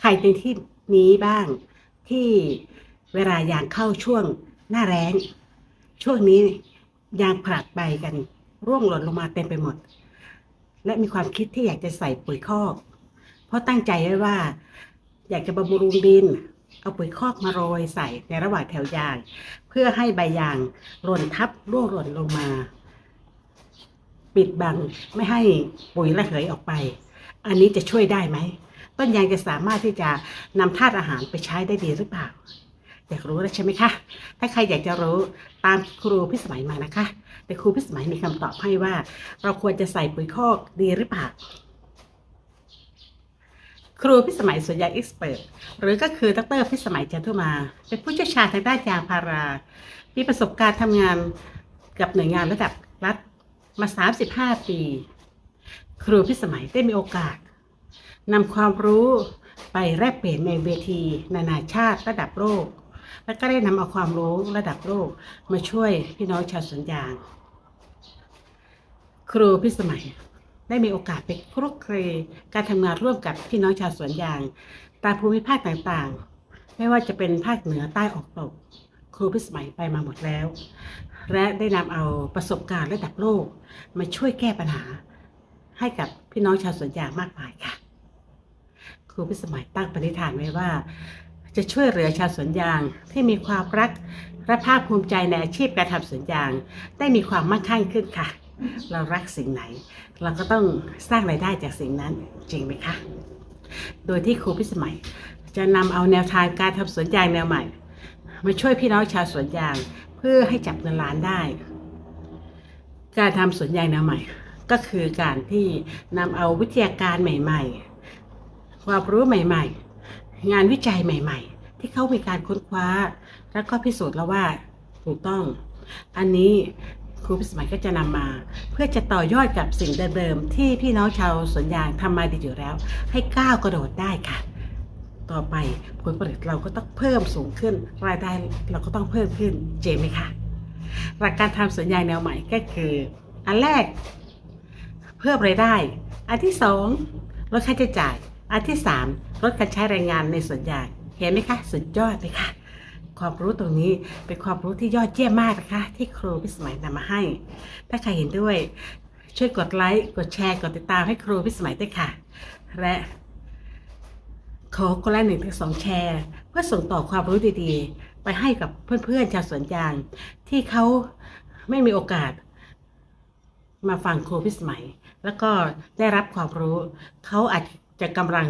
ใครในที่นี้บ้างที่เวลายางเข้าช่วงหน้าแรงช่วงนี้ยางผลัดใบกัน ร่วงหล่นลงมาเต็มไปหมด และมีความคิดที่อยากจะใส่ปุ๋ยคอก เพราะตั้งใจไว้ว่า อยากจะบำรุงดิน เอาปุ๋ยคอกมาโรยใส่ในระหว่างแถวยาง เพื่อให้ใบยางหล่นทับร่วงหล่นลงมา ปิดบังไม่ให้ปุ๋ยระเหยออกไป อันนี้จะช่วยได้ไหม ต้นยางจะสามารถที่จะนำธาตุอาหารไปใช้ได้ดีหรือเปล่า อยากรู้แล้วใช่ไหมคะ ถ้าใครอยากจะรู้ตามครูพิสมัยมานะคะ แต่ครูพิสมัยมีคำตอบให้ว่า เราควรจะใส่ปุ๋ยคอกดีหรือเปล่าครูพิสมัยสุญญาเอ็กซ์เปิดหรือก็คือดรพิสมัยจันทุมา เป็นผู้เชี่ยวชาญทางด้านยางพารา มีประสบการณ์ทำงานกับหน่วยงานระดับรัฐมา 35 ปี ครูพิสมัยได้มีโอกาส นำความรู้ไปแลกเปลี่ยนในเวที นานาชาติระดับโลก และก็ได้นำเอาความรู้ระดับโลกมาช่วยพี่น้องชาวสวนยาง ครูพิสมัยได้มีโอกาสไปคลุกคลีการทำงานร่วมกับพี่น้องชาวสวนยาง ตามภูมิภาคต่างๆ ไม่ว่าจะเป็นภาคเหนือใต้ออกตก ครูพิสมัยไปมาหมดแล้ว และได้นำเอาประสบการณ์ระดับโลก มาช่วยแก้ปัญหาให้กับพี่น้องชาวสวนยางมากมายค่ะ รูพิสมัยตั้งปณิธานไว้ว่า จะช่วยเหลือชาวสวนยางที่มีความรักและภาคภูมิใจในอาชีพการทำสวนยาง ได้มีความมั่งคั่งขึ้นค่ะ เรารักสิ่งไหน เราก็ต้องสร้างรายได้จากสิ่งนั้นจริงไหมคะ โดยที่ครูพิสมัย จะนำเอาแนวทางการทำสวนยางแนวใหม่มาช่วยพี่น้องชาวสวนยางเพื่อให้จับเงินล้านได้ การทำสวนยางแนวใหม่ ก็คือการที่นำเอาวิทยาการใหม่ ๆ ความรู้ใหม่ ๆ งานวิจัยใหม่ ๆ ที่เขามีการค้นคว้า แล้วก็พิสูจน์แล้วว่าถูกต้อง อันนี้ครูพิสมัยก็จะนำมา เพื่อจะต่อยอดกับสิ่งเดิมๆที่พี่น้องชาวสวนยางทำมาดีอยู่แล้ว ให้ก้าวกระโดดได้ค่ะ ต่อไปผลผลิตเราก็ต้องเพิ่มสูงขึ้น รายได้เราก็ต้องเพิ่มขึ้นเจไหมคะหลักการทำสวนยางแนวใหม่ก็คือ อันแรก เพิ่มรายได้ อันที่สองลดค่าใช้จ่าย อันที่สามลดการใช้แรงงานในสวนยางเห็นไหมคะ สุดยอดเลยค่ะความรู้ตรงนี้เป็นความรู้ที่ยอดเยี่ยมมากนะคะ ที่ครูพิสมัยนำมาให้ ถ้าใครเห็นด้วย ช่วยกดไลค์กดแชร์กดติดตามให้ครูพิสมัยด้วยค่ะ และขอคนละหนึ่งถึงสองแชร์ เพื่อส่งต่อความรู้ดีๆ ไปให้กับเพื่อนๆชาวสวนยาง ที่เขาไม่มีโอกาส มาฟังครูพิสมัย แล้วก็ได้รับความรู้เขาอาจ จะกำลัง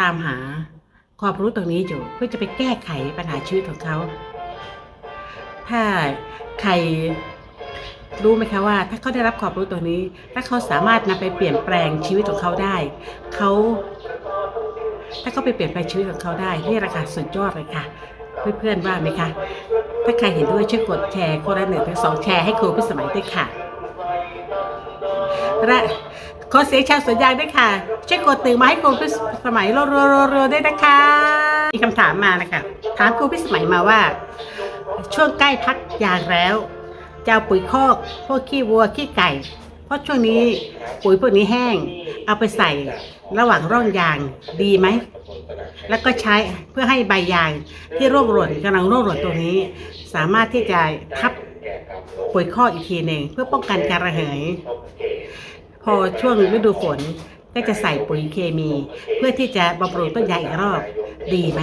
ตามหาความรู้ตรงนี้อยู่ เพื่อจะไปแก้ไขปัญหาชีวิตของเขา ถ้าใครรู้ไหมคะว่า ถ้าเขาได้รับความรู้ตรงนี้ ถ้าเขาสามารถนำไปเปลี่ยนแปลงชีวิตของเขาได้ เขาถ้าเขาไปเปลี่ยนแปลงชีวิตของเขาได้นี่ราคาสุดยอดเลยค่ะ เพื่อนๆว่าไหมคะถ้าใครเห็นด้วยช่วยกดแชร์คนละหนึ่งถึงสองแชร์ให้ครูพิสมัยด้วยค่ะและขอเสียงชาวสวนยางด้วยค่ะ ช่วยกดตื่นมาให้ครูพิสมัยรัวๆๆด้วยนะคะ มีคำถามมานะคะ ถามครูพิสมัยมาว่า ช่วงใกล้พักยางแล้วจะเอาปุ๋ยคอกพวกขี้วัวขี้ไก่ เพราะช่วงนี้ปุ๋ยพวกนี้แห้ง เอาไปใส่ระหว่างร่องยางดีไหม แล้วก็ใช้เพื่อให้ใบยางที่ร่วงหล่นกำลังร่วงหล่นตรงนี้ สามารถที่จะทับปุ๋ยคอกอีกทีหนึ่งเพื่อป้องกันการระเหย พอช่วงฤดูฝน ก็จะใส่ปุ๋ยเคมี เพื่อที่จะบำรุงต้นยางอีกรอบ ดีไหม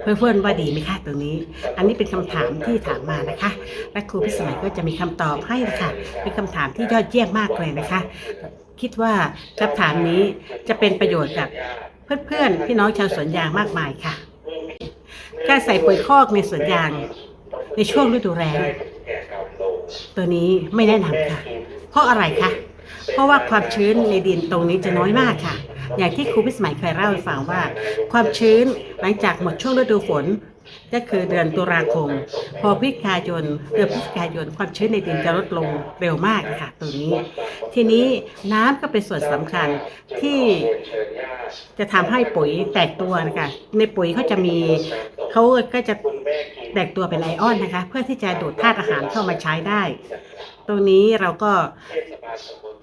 เพื่อนๆว่าดีไหมคะตรงนี้ อันนี้เป็นคำถามที่ถามมานะคะ และครูพิสมัยก็จะมีคำตอบให้นะคะเป็นคำถามที่ยอดเยี่ยมมากเลยนะคะ คิดว่าคำถามนี้จะเป็นประโยชน์กับเพื่อนๆพี่น้องชาวสวนยางมากมายค่ะการใส่ปุ๋ยคอกในสวนยาง ในช่วงฤดูแล้งตัวนี้ไม่แนะนำค่ะ เพราะอะไรคะ เพราะว่าความชื้นในดินตรงนี้จะน้อยมากค่ะ อย่างที่ครูพิสมัยเคยเล่าให้ฟังว่า ความชื้นหลังจากหมดช่วงฤดูฝนก็คือเดือนตุลาคม พอพฤศจิกายนเดือนพฤศจิกายนความชื้นในดินจะลดลงเร็วมากค่ะตรงนี้ ทีนี้น้ำก็เป็นส่วนสำคัญที่จะทำให้ปุ๋ยแตกตัวนะคะในปุ๋ยเขาจะมีเขาก็จะ แตกตัวเป็นไอออนนะคะ เพื่อที่จะดูดธาตุอาหารเข้ามาใช้ได้ ตรงนี้เราก็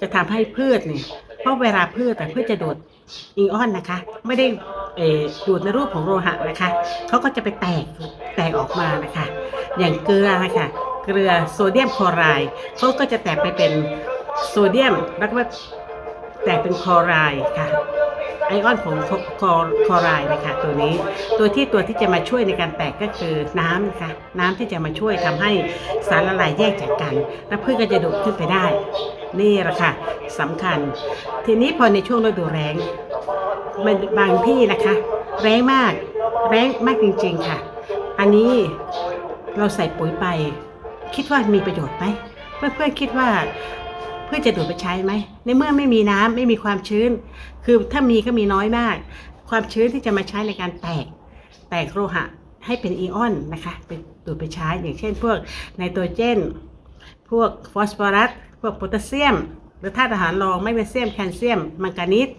จะทำให้พืชเนี่ยเพราะเวลาพืชแต่พืชจะดูดอิงออนนะคะ ไม่ได้เอดูดในรูปของโลหะนะคะเขาก็จะไปแตกแตกออกมานะคะ อย่างเกลือนะคะเกลือโซเดียมคลอไรด์เขาก็จะแตกไปเป็นโซเดียมแล้วก็แตกเป็นคลอไรด์ค่ะ ไอออนของคลอไรด์นะคะตัวนี้ ตัวที่ตัวที่จะมาช่วยในการแตกก็คือน้ำนะคะน้ำที่จะมาช่วยทำให้สารละลายแยกจากกัน แล้วพืชก็จะดูดขึ้นไปได้ นี่แหละค่ะสำคัญ ทีนี้พอในช่วงฤดูแล้งมันบางที่นะคะ แรงมากแรงมากจริงๆค่ะ อันนี้เราใส่ปุ๋ยไป คิดว่ามีประโยชน์ไหมเพื่อนๆคิดว่า พื่อจะดูดไปใช้ไหม ในเมื่อไม่มีน้ำไม่มีความชื้น คือถ้ามีก็มีน้อยมาก ความชื้นที่จะมาใช้ในการแตก แตกโลหะให้เป็นอีออนนะคะเป็นดูดไปใช้อย่างเช่น พวกไนโตรเจน พวกฟอสฟอรัส พวกโพแทสเซียม หรือธาตุอาหารรองแมกนีเซียมแคลเซียมมังกานีส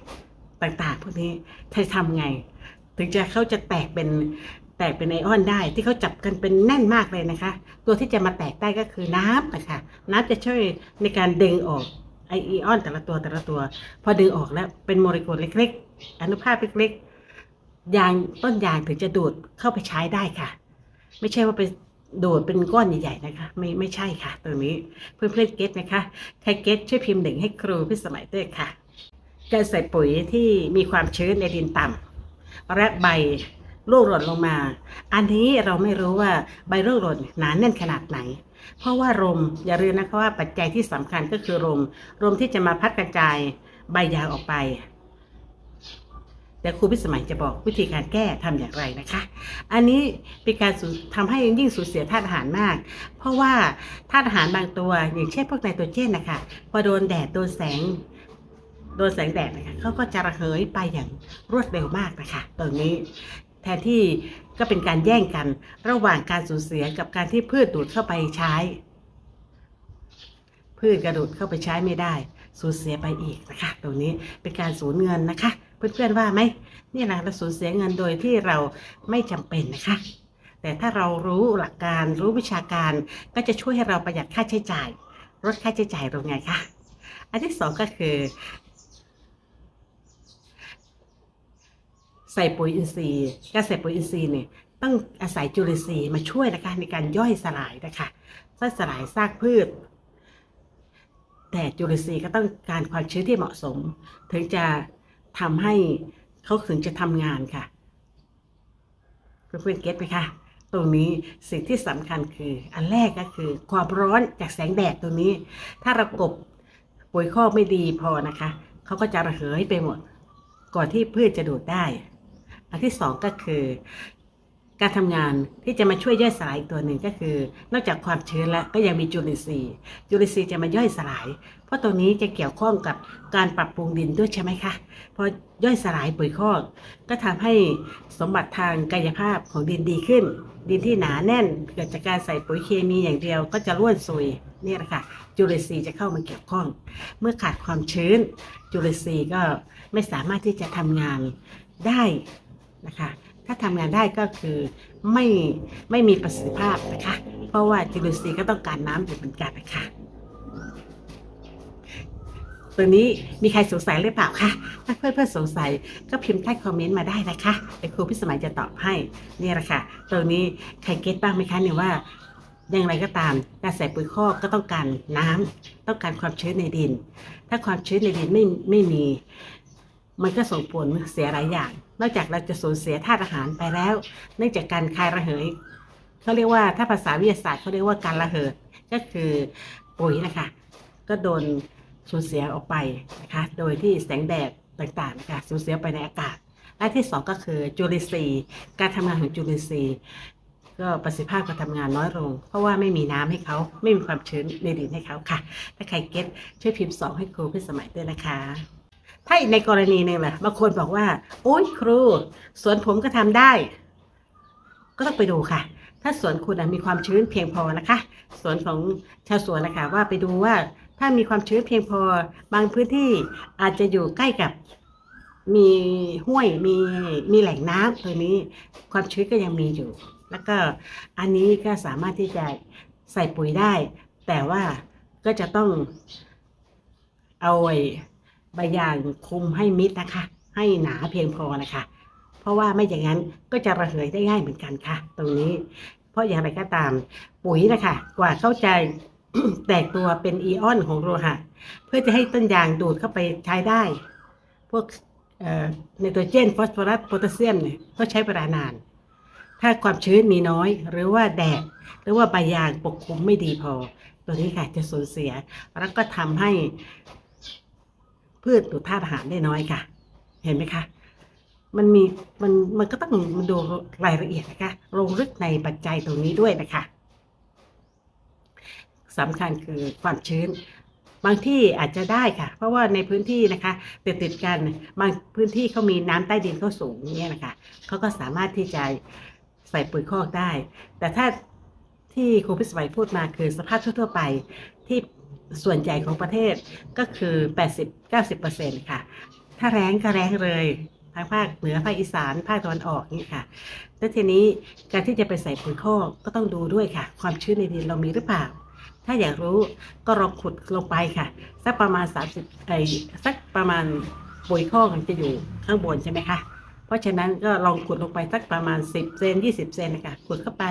ต่างๆ พวกนี้จะทำไง ถึงจะเขาจะแตกเป็น แตกเป็นไอออนได้ที่เขาจับกันเป็นแน่นมากเลยนะคะ ตัวที่จะมาแตกได้ก็คือน้ำนะคะน้ำจะช่วยในการดึงออกไอออนแต่ละตัวแต่ละตัว พอดึงออกแล้วเป็นโมเลกุลเล็ก ๆ อนุภาคเล็กๆยางต้นยางถึงจะดูดเข้าไปใช้ได้ค่ะ ไม่ใช่ว่าไปโดดเป็นก้อนใหญ่ๆนะคะ ไม่ไม่ใช่ค่ะ ตัวนี้เพื่อนๆเก็ตนะคะใครเก็ตช่วยพิมพ์หนึ่งให้ครูพิสมัยด้วยค่ะการใส่ปุ๋ยที่มีความชื้นในดินต่ำและใบ ร่วงหล่นลงมา อันนี้เราไม่รู้ว่าใบร่วงหล่นหนาแน่นขนาดไหน เพราะว่าลมอย่าลืมนะคะว่าปัจจัยที่สำคัญก็คือลมลมที่จะมาพัดกระจายใบยางออกไปแต่ครูพิสมัยจะบอกวิธีการแก้ทำอย่างไรนะคะ อันนี้เป็นการสูญทำให้ยิ่งสูญเสียธาตุอาหารมาก เพราะว่าธาตุอาหารบางตัว อย่างเช่นพวกไนโตรเจนนะคะพอโดนแดดโดนแสง โดนแสงแดดนะคะเขาก็จะระเหยไปอย่างรวดเร็วมากนะคะตรงนี้ แทนที่ก็เป็นการแย่งกัน ระหว่างการสูญเสียกับการที่พืชดูดเข้าไปใช้ พืชกระดูดเข้าไปใช้ไม่ได้สูญเสียไปอีกนะคะ ตรงนี้เป็นการสูญเงินนะคะ เพื่อนๆว่าไหมนี่นะเราสูญเสียเงินโดยที่เราไม่จำเป็นนะคะ แต่ถ้าเรารู้หลักการรู้วิชาการก็จะช่วยให้เราประหยัดค่าใช้จ่ายลดค่าใช้จ่ายลงไงคะอันที่สองก็คือ ใส่ปุ๋ยอินทรีย์การใส่ปุ๋ยอินทรีย์เนี่ยต้องอาศัยจุลินทรีย์มาช่วยนะคะในการย่อยสลายนะคะย่อยสลายซากพืช แต่จุลินทรีย์ก็ต้องการความชื้นที่เหมาะสม ถึงจะทำให้เขาถึงจะทำงานค่ะเพื่อนๆเก็ตไหมคะตรงนี้สิ่งที่สำคัญคืออันแรกก็คือ ความร้อนจากแสงแดดตรงนี้ ถ้าเรากบปุ๋ยคอกไม่ดีพอนะคะเขาก็จะระเหยไปหมด ก่อนที่พืชจะดูดได้ อันที่สองก็คือ การทำงานที่จะมาช่วยย่อยสลายอีกตัวหนึ่งก็คือ นอกจากความชื้นแล้วก็ยังมีจุลินทรีย์จุลินทรีย์จะมาย่อยสลาย เพราะตัวนี้จะเกี่ยวข้องกับการปรับปรุงดินด้วยใช่ไหมคะพอย่อยสลายปุ๋ยคอก ก็ทำให้สมบัติทางกายภาพของดินดีขึ้น ดินที่หนาแน่นเกิดจากการใส่ปุ๋ยเคมีอย่างเดียวก็จะร่วนซุยนี่แหละค่ะจุลินทรีย์จะเข้ามาเกี่ยวข้อง เมื่อขาดความชื้น จุลินทรีย์ก็ไม่สามารถที่จะทำงานได้ นะคะ ถ้าทำงานได้ก็คือไม่ไม่มีประสิทธิภาพนะคะ เพราะว่าจุลินทรีย์ก็ต้องการน้ำอยู่เหมือนกันนะคะตัวนี้มีใครสงสัยหรือเปล่าคะ ถ้าเพื่อนๆสงสัยก็พิมพ์ใต้คอมเมนต์มาได้นะคะเดี๋ยวครูพิสมัยจะตอบให้นี่แหละค่ะ ตัวนี้ใครเก็ตบ้างไหมคะเนี่ยว่าอย่างไรก็ตามการใส่ปุ๋ยคอกก็ต้องการน้ำต้องการความชื้นในดิน ถ้าความชื้นในดินไม่ไม่มี มันก็ส่งผลเสียหลายอย่าง นอกจากเราจะสูญเสียธาตุอาหารไปแล้ว เนื่องจากการคายระเหยเขาเรียกว่าถ้าภาษาวิทยาศาสตร์เขาเรียกว่าการระเหยก็คือปุ๋ยนะคะ ก็โดนสูญเสียออกไปนะคะ โดยที่แสงแดดต่างๆนะคะสูญเสียไปในอากาศ และที่สองก็คือจุลินทรีย์การทำงานของจุลินทรีย์ก็ประสิทธิภาพการทำงานน้อยลง เพราะว่าไม่มีน้ำให้เขาไม่มีความชื้นในดินให้เขาค่ะ ถ้าใครเก็ตช่วยพิมพ์สองให้ครูพิสมัยด้วยนะคะ ถ้าในกรณีหนึ่งแหละบางคนบอกว่า โอ้ยครู สวนผมก็ทำได้ ก็ต้องไปดูค่ะ ถ้าสวนคุณมีความชื้นเพียงพอนะคะ สวนของชาวสวนนะคะว่าไปดูว่า ถ้ามีความชื้นเพียงพอ บางพื้นที่อาจจะอยู่ใกล้กับมีห้วยมีมีแหล่งน้ำตัวนี้ ความชื้นก็ยังมีอยู่ แล้วก็อันนี้ก็สามารถที่จะใส่ปุ๋ยได้ แต่ว่าก็จะต้องเอาไอ้ ใบยางคุมให้มิดนะคะ ให้หนาเพียงพอนะคะ เพราะว่าไม่อย่างนั้นก็จะระเหยได้ง่ายเหมือนกันค่ะ ตรงนี้ เพราะอย่างไรก็ตามปุ๋ยนะคะ กว่าเข้าใจแตกตัวเป็นอีออนของโลหะ เพื่อจะให้ต้นยางดูดเข้าไปใช้ได้ พวกไนโตรเจนฟอสฟอรัสโพแทสเซียมเนี่ยก็ใช้เวลานาน ถ้าความชื้นมีน้อย หรือว่าแดด หรือว่าใบยางปกคลุมไม่ดีพอ ตัวนี้ค่ะจะสูญเสีย แล้วก็ทำให้ พืชดูดธาตุอาหารได้น้อยค่ะ เห็นไหมคะ มันมีมันมันก็ต้องมาดูรายละเอียดนะคะลงลึกในปัจจัยตรงนี้ด้วยนะคะสำคัญคือความชื้น บางที่อาจจะได้ค่ะ เพราะว่าในพื้นที่นะคะติดติดๆกันบางพื้นที่เขามีน้ำใต้ดินเขาสูงเนี่ยนะคะเขาก็สามารถที่จะใส่ปุ๋ยคอกได้ แต่ถ้าที่ครูพิสมัยพูดมาคือสภาพทั่วๆไปที่ ส่วนใหญ่ของประเทศก็คือ 80-90%ค่ะ ถ้าแรงก็แรงเลยทางภาคเหนือภาคอีสานภาคตะวันออกนี่ค่ะแล้วทีนี้การที่จะไปใส่ปุ๋ยคอกก็ต้องดูด้วยค่ะ ความชื้นในดินเรามีหรือเปล่า ถ้าอยากรู้ก็ลองขุดลงไปค่ะ สักประมาณ 30ไอ้สักประมาณปุ๋ยคอกมันจะอยู่ข้างบนใช่ไหมคะ ราะฉะนั้นก็ลองขุดลงไปสักประมาณ 10 เซน 20 เซนนะคะขุดเข้าไป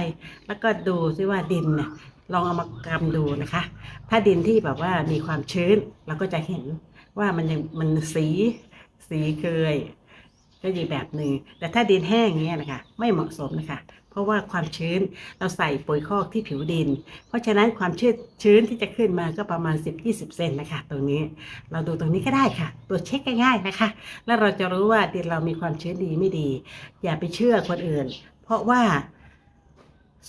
แล้วก็ดูซิว่าดินเนี่ยลองเอามากำดูนะคะ ถ้าดินที่แบบว่ามีความชื้นเราก็จะเห็นว่ามันยังมันสีสีเคยก็อีกแบบหนึ่งแต่ถ้าดินแห้งอย่างเงี้ยนะคะ ไม่เหมาะสมนะคะ เพราะว่าความชื้นเราใส่ปุ๋ยคอกที่ผิวดิน เพราะฉะนั้นความชื้นชื้นที่จะขึ้นมาก็ประมาณ 10-20 เซนนะคะ ตรงนี้เราดูตรงนี้ก็ได้ค่ะ ตัวจเช็คง่ายๆนะคะ แล้วเราจะรู้ว่าดินเรามีความชื้นดีไม่ดี อย่าไปเชื่อคนอื่น เพราะว่า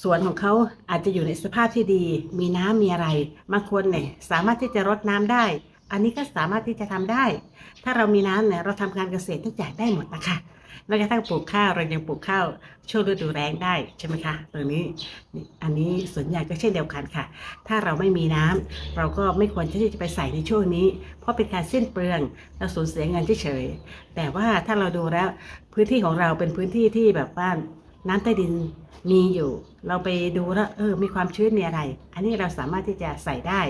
สวนของเขาอาจจะอยู่ในสภาพที่ดี มีน้ำมีอะไรบางคนเนี่ยสามารถที่จะรดน้ำได้ อันนี้ก็สามารถที่จะทำได้ ถ้าเรามีน้ำเนี่ยเราทำการเกษตรทุกอย่างได้หมดนะคะ แม้กระทั่งปลูกข้าวเรายังปลูกข้าวช่วงฤดูแล้งได้ใช่ไหมคะตรงนี้นี่อันนี้สวนใหญ่ก็เช่นเดียวกันค่ะ ถ้าเราไม่มีน้ำเราก็ไม่ควรที่จะไปใส่ในช่วงนี้ เพราะเป็นการสิ้นเปลืองเราสูญเสียเงินเฉยๆแต่ว่าถ้าเราดูแล้วพื้นที่ของเราเป็นพื้นที่ที่แบบว่าน้ำใต้ดินมีอยู่ เราไปดูแล้วเออ มีความชื้นมีอะไร อันนี้เราสามารถที่จะใส่ได้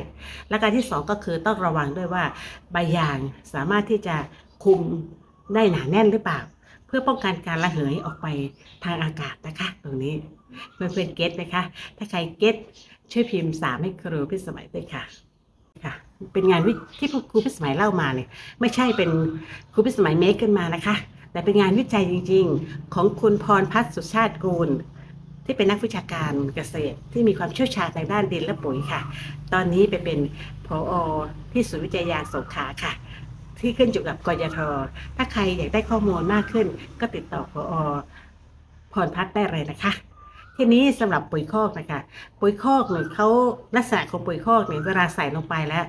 และการที่สองก็คือต้องระวังด้วยว่าใบยางสามารถที่จะคุมได้หนาแน่นหรือเปล่า พื่อป้องกันการระเหยออกไปทางอากาศนะคะ ตรงนี้เพื่อนเพื่อนๆเก็ตนะคะ ถ้าใครเก็ตช่วยพิมพ์สามให้ครูพิสมัยด้วยค่ะค่ะ เป็นงานวิที่ครูพิสมัยเล่ามาเนี่ยไม่ใช่เป็นครูพิสมัยเมคขึ้นมานะคะ แต่เป็นงานวิจัยจริง ๆ ของคุณพรพัฒน์สุชาติกูลที่เป็นนักวิชาการเกษตรที่มีความเชี่ยวชาญในด้านดินและปุ๋ยค่ะ ตอนนี้ไปเป็นผออที่ศูนย์วิจัยยางสงขลาค่ะ ที่ขึ้นอยู่กับกยทถ้าใครอยากได้ข้อมูลมากขึ้น ก็ติดต่อผอพรพัฒน์ได้เลยนะคะ ทีนี้สำหรับปุ๋ยคอกนะคะ ปุ๋ยคอกเนี่ยเขาลักษณะของปุ๋ยคอกเนี่ยเวลาใส่ลงไปแล้ว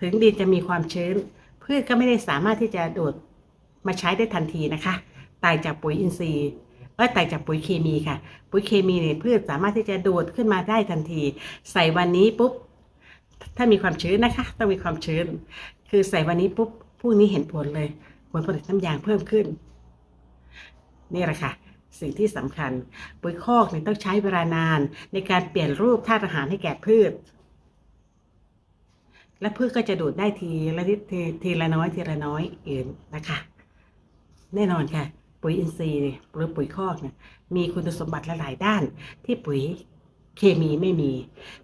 ถึงดินจะมีความชื้นพืชก็ไม่ได้สามารถที่จะดูดมาใช้ได้ทันทีนะคะตางจากปุ๋ยอินทรีย์เออแต่จากปุ๋ยเคมีค่ะ ปุ๋ยเคมีเนี่ยพืชสามารถที่จะดูดขึ้นมาได้ทันที ใส่วันนี้ปุ๊บ ถ้ามีความชื้นนะคะ ต้องมีความชื้น คือใส่วันนี้ปุ๊บพรุ่งนี้เห็นผลเลย ผลผลิตน้ำยางเพิ่มขึ้น นี่แหละค่ะ สิ่งที่สำคัญ ปุ๋ยคอกเนี่ยต้องใช้เวลานาน ในการเปลี่ยนรูปธาตุอาหารให้แก่พืช และพืชก็จะดูดได้ทีละนิดทีทีละน้อยทีละน้อยเองนนะคะแน่นอนค่ะ ปุ๋ยอินทรีย์หรือปุ๋ยคอกเนี่ยมีคุณสมบัติหลายด้าน ที่ปุ๋ยเคมีไม่มี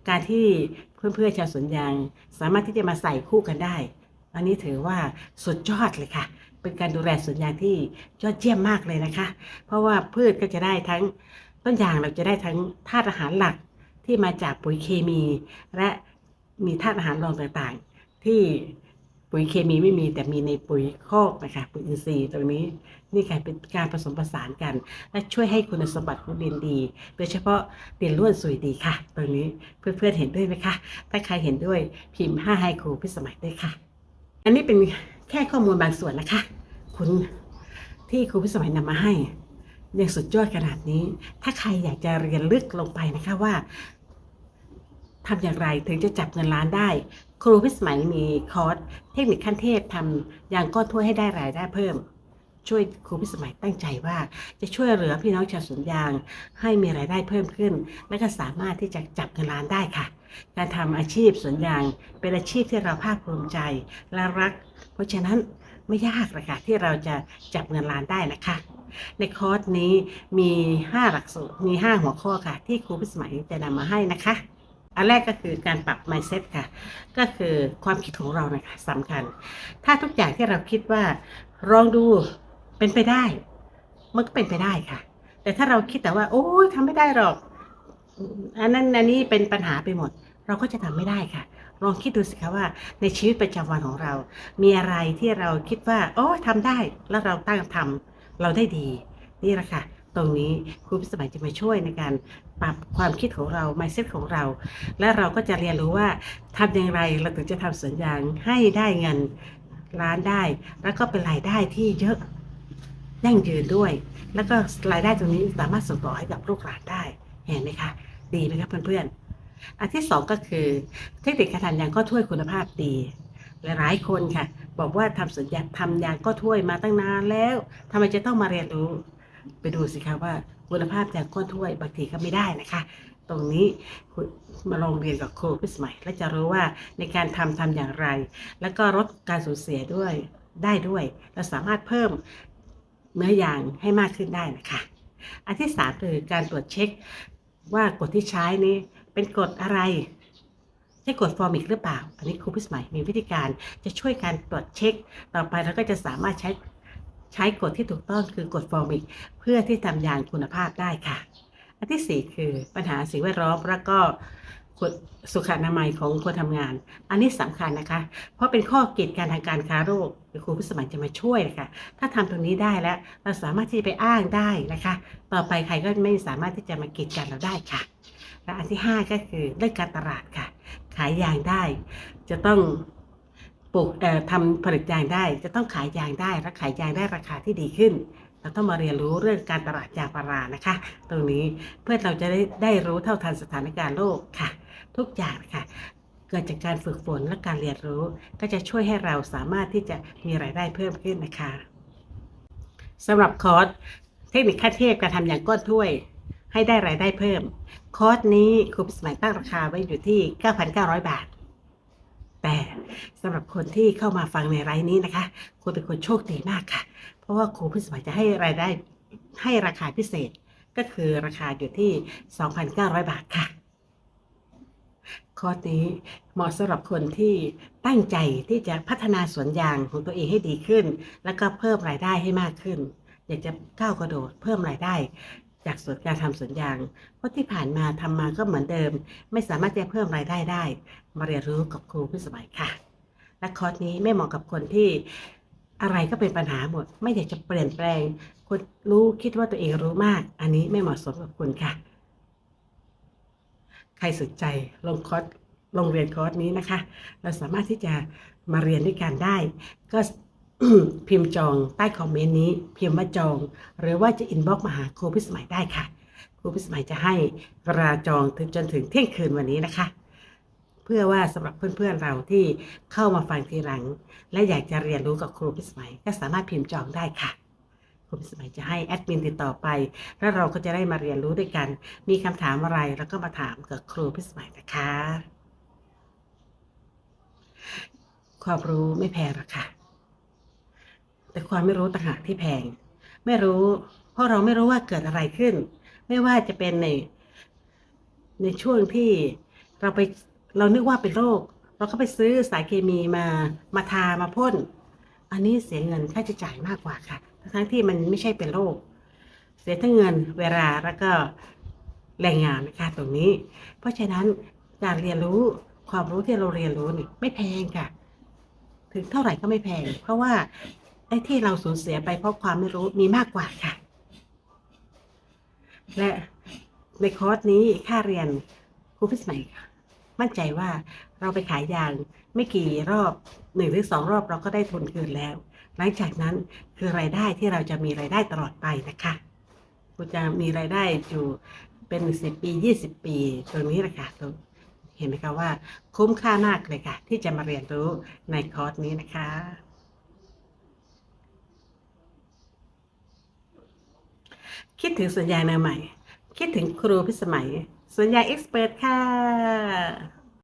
การที่เพื่อนๆชาวสวนยาง สามารถที่จะมาใส่คู่กันได้ อันนี้ถือว่าสุดยอดเลยค่ะ เป็นการดูแลสวนยางที่ยอดเยี่ยมมากเลยนะคะ เพราะว่าพืชก็จะได้ทั้งต้นยางเราจะได้ทั้งธาตุอาหารหลักที่มาจากปุ๋ยเคมี และมีธาตุอาหารรองต่างๆ ที่ปุ๋ยเคมีไม่มีแต่มีในปุ๋ยคอกนะคะปุ๋ยอินทรีย์ตรงนี้นี่การเป็นการผสมผสานกัน และช่วยให้คุณสมบัติของดินดี โดยเฉพาะดินร่วนสุยดีค่ะ ตรงนี้เพื่อนๆเห็นด้วยไหมคะ ถ้าใครเห็นด้วยพิมพ์5ให้ครูพิสมัยด้วยค่ะ อันนี้เป็นแค่ข้อมูลบางส่วนนะคะ คุณที่ครูพิสมัยนำมาให้ยังสุดยอดขนาดนี้ ถ้าใครอยากจะเรียนลึกลงไปนะคะว่าทำอย่างไรถึงจะจับเงินล้านได้ ครูพิสมัยมีคอร์สเทคนิคขั้นเทพทำอย่างก้อนถ้วยให้ได้รายได้เพิ่ม ช่วยครูพิสมัยตั้งใจว่าจะช่วยเหลือพี่น้องชาวสวนยาง ให้มีรายได้เพิ่มขึ้น และก็สามารถที่จะจับเงินล้านได้ค่ะ การทำอาชีพสวนยางเป็นอาชีพที่เราภาคภูมิใจและรัก เพราะฉะนั้นไม่ยากเลยค่ะที่เราจะจับเงินล้านได้นะคะ ในคอร์สนี้มี 5 หลักสูตรมี 5 หัวข้อค่ะ ที่ครูพิสมัยจะนำมาให้นะคะอันแรกก็คือการปรับ mindset ค่ะ ก็คือความคิดของเรานะคะสำคัญ ถ้าทุกอย่างที่เราคิดว่าลองดูเป็นไปได้ มันก็เป็นไปได้ค่ะ แต่ถ้าเราคิดแต่ว่า โอ้ยทำไม่ได้หรอก อันนั้นอันนี้เป็นปัญหาไปหมด เราก็จะทำไม่ได้ค่ะ ลองคิดดูสิคะว่า ในชีวิตประจำวันของเรา มีอะไรที่เราคิดว่าโอ้ทำได้แล้วเราตั้งทำเราได้ดี นี่แหละค่ะ ตรงนี้ครูพิสมัยจะมาช่วยในการปรับความคิดของเรา mindset ของเรา และเราก็จะเรียนรู้ว่าทำอย่างไรเราถึงจะทำสวนยางให้ได้เงินล้านได้ แล้วก็เป็นรายได้ที่เยอะยั่งยืนด้วย แล้วก็รายได้ตรงนี้สามารถส่งต่อให้กับลูกหลานได้เห็นไหมคะ ดีไหมครับเพื่อนๆ อันที่สองก็คือ เทคนิคการทำยางก็ถ้วยคุณภาพดีหลายๆคนค่ะ บอกว่าทำสวนยางทำยางก็ถ้วยมาตั้งนานแล้วทำไมจะต้องมาเรียนรู้ ไปดูสิคะว่าคุณภาพยางก้นถ้วยบางทีก็ไม่ได้นะคะ ตรงนี้คุณมาลองเรียนกับครูพิสมัย และจะรู้ว่าในการทำทำอย่างไร แล้วก็ลดการสูญเสียด้วยได้ด้วย เราสามารถเพิ่มเนื้อยางให้มากขึ้นได้นะคะ อันที่สามคือการตรวจเช็ค ว่ากฎที่ใช้นี้เป็นกฎอะไรใช่กฎฟอร์มิกหรือเปล่า อันนี้ครูพิสมัยมีวิธีการจะช่วยการตรวจเช็ค ต่อไปเราก็จะสามารถใช้ใช้กฎที่ถูกต้องคือกฎฟอร์มิกเพื่อที่ทำยางคุณภาพได้ค่ะ อันที่สี่คือปัญหาสิ่งแวดล้อมแล้วก็ สุขอนามัยของคนทำงาน อันนี้สำคัญนะคะ เพราะเป็นข้อกีดการทางการค้าโรคเดี๋ยวครูพิสมัยจะมาช่วยนะคะ ถ้าทำตรงนี้ได้แล้ว เราสามารถที่จะไปอ้างได้นะคะ ต่อไปใครก็ไม่สามารถที่จะมากีดกันเราได้ค่ะและอันที่ห้าก็คือเรื่องการตลาดค่ะ ขายยางได้ จะต้องปลูกเอ่อทำผลิตยางได้ จะต้องขายยางได้และขายยางได้ราคาที่ดีขึ้นเราต้องมาเรียนรู้เรื่องการตลาดยางพารานะคะ ตรงนี้เพื่อเราจะได้ได้รู้เท่าทันสถานการณ์โลกค่ะ ทุกอย่างค่ะเกิดจากการฝึกฝนและการเรียนรู้ ก็จะช่วยให้เราสามารถที่จะมีรายได้เพิ่มขึ้นนะคะสำหรับคอร์สเทคนิคขั้นเทพการทำอย่างก้นถ้วย ให้ได้รายได้เพิ่ม คอร์สนี้ครูพิสมัยตั้งราคาไว้อยู่ที่ 9,900 บาท แต่สำหรับคนที่เข้ามาฟังในไลน์นี้นะคะคุณเป็นคนโชคดีมากค่ะ เพราะว่าครูพิสมัยจะให้รายได้ให้ราคาพิเศษ ก็คือราคาอยู่ที่ 2,900 บาทค่ะ คอร์สนี้เหมาะสำหรับคนที่ตั้งใจที่จะพัฒนาสวนยางของตัวเองให้ดีขึ้น แล้วก็เพิ่มรายได้ให้มากขึ้น อยากจะก้าวกระโดดเพิ่มรายได้ จากสวนการทำสวนยาง เพราะที่ผ่านมาทำมาก็เหมือนเดิม ไม่สามารถจะเพิ่มรายได้ได้ มาเรียนรู้กับครูพิสมัยค่ะ และคอร์สนี้ไม่เหมาะกับคนที่อะไรก็เป็นปัญหาหมด ไม่อยากจะเปลี่ยนแปลงคนรู้คิดว่าตัวเองรู้มาก อันนี้ไม่เหมาะสมกับคุณค่ะ ใครสนใจลงคอร์สลงเรียนคอร์สนี้นะคะ เราสามารถที่จะมาเรียนด้วยกันได้ ก็พิมพ์จองใต้คอมเมนต์นี้ พิมพ์ว่าจอง หรือว่าจะอินบ็อกมาหาครูพิสมัยได้ค่ะ ครูพิสมัยจะให้เวลาจองถึงจนถึงเที่ยงคืนวันนี้นะคะ เพื่อว่าสำหรับเพื่อนๆเราที่เข้ามาฟังทีหลัง และอยากจะเรียนรู้กับครูพิสมัยก็สามารถพิมพ์จองได้ค่ะ ครูพิสมัยจะให้แอดมินติดต่อไป แล้วเราก็จะได้มาเรียนรู้ด้วยกัน มีคำถามอะไรแล้วก็มาถามกับครูพิสมัยนะคะ ความรู้ไม่แพงหรอกค่ะ แต่ความไม่รู้ต่างหากที่แพง ไม่รู้ เพราะเราไม่รู้ว่าเกิดอะไรขึ้น ไม่ว่าจะเป็นในในช่วงที่เราไปเรานึกว่าเป็นโรค เราก็ไปซื้อสารเคมีมามาทามาพ่น อันนี้เสียเงินค่าใช้จ่ายมากกว่าค่ะ ทั้งที่มันไม่ใช่เป็นโรคเสียทั้งเงินเวลาแล้วก็แรงงานนะคะตรงนี้ เพราะฉะนั้นการเรียนรู้ความรู้ที่เราเรียนรู้นี่ไม่แพงค่ะ ถึงเท่าไหร่ก็ไม่แพง เพราะว่าไอ้ที่เราสูญเสียไปเพราะความไม่รู้มีมากกว่าค่ะ และในคอร์สนี้ค่าเรียนครูพิสมัยมั่นใจว่าเราไปขายยางไม่กี่รอบหนึ่งหรือสองรอบเราก็ได้ทุนคืนแล้ว หลังจากนั้นคือรายได้ที่เราจะมีรายได้ตลอดไปนะคะคุณจะมีรายได้อยู่เป็นสิบปียี่สิบปีตรงนี้แหละค่ะตรงเห็นไหมคะว่าคุ้มค่ามากเลยค่ะ ที่จะมาเรียนรู้ในคอร์สนี้นะคะคิดถึงสวนยางแนวใหม่ คิดถึงครูพิสมัยสวนยาเอ็กซ์เพรสค่ะ